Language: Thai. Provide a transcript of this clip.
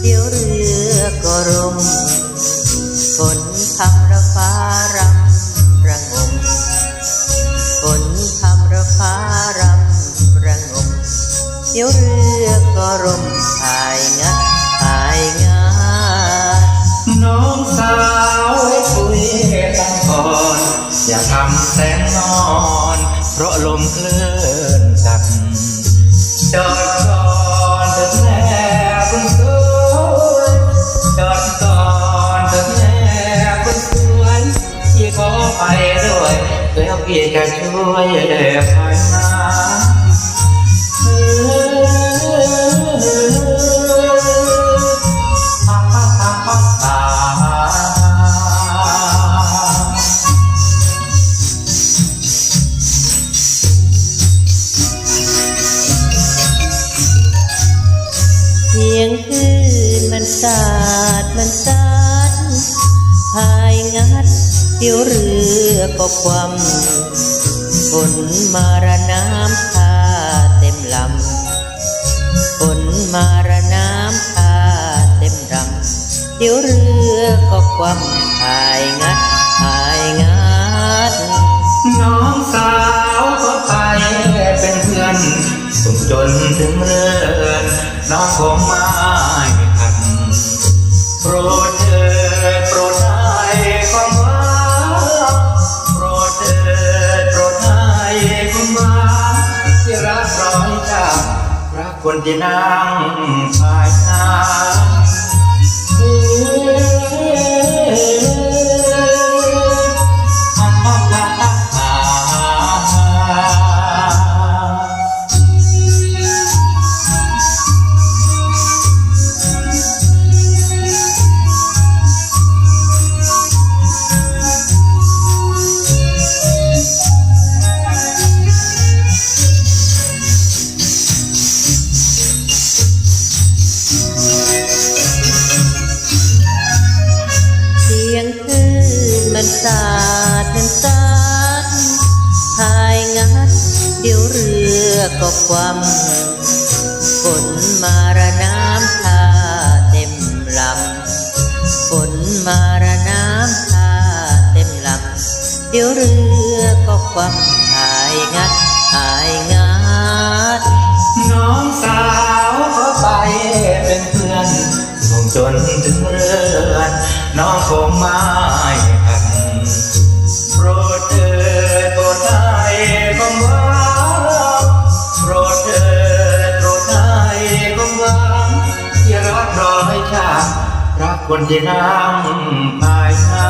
เดี๋ยวเรือก็รมฝนทำระฟ้ารำระงมฝนทำระฟ้ารำระงมเดี๋ยวเรือก็รมพายงัดพายงาน้องสาวให้คุยกันก่อนอย่าทำแสนนอน เพราะลมเคลื่อนจับดอก ไปด้วยแล้วพี่จะช่วยพายน้ำเสียงคลื่นมันสาดมันซัด หายงัดเดี๋ยวเรือก็ความฝนมาระน้ำพาเต็มลำฝนมาระน้ำพาเต็มลำเดี๋ยวเรือก็ความหายงัดหายงัดน้องสาวก็ไปเป็นเพื่อนส่งจนถึงเรือนน้องคงไม่ทั คนที่นั่งสายน้เเดี๋ยวเรือก็ความฝนมาระน้ำพาเต็มลำฝนมาระน้ำพาเต็มลำเดี๋ยวเรือก็ความหายงัดหายงัดน้องสาวก็ไปเป็นเพื่อนส่งจนถึงเรือนน้องคงไม่ ที่รักรอให้ชารักคนที่นั่งภายหา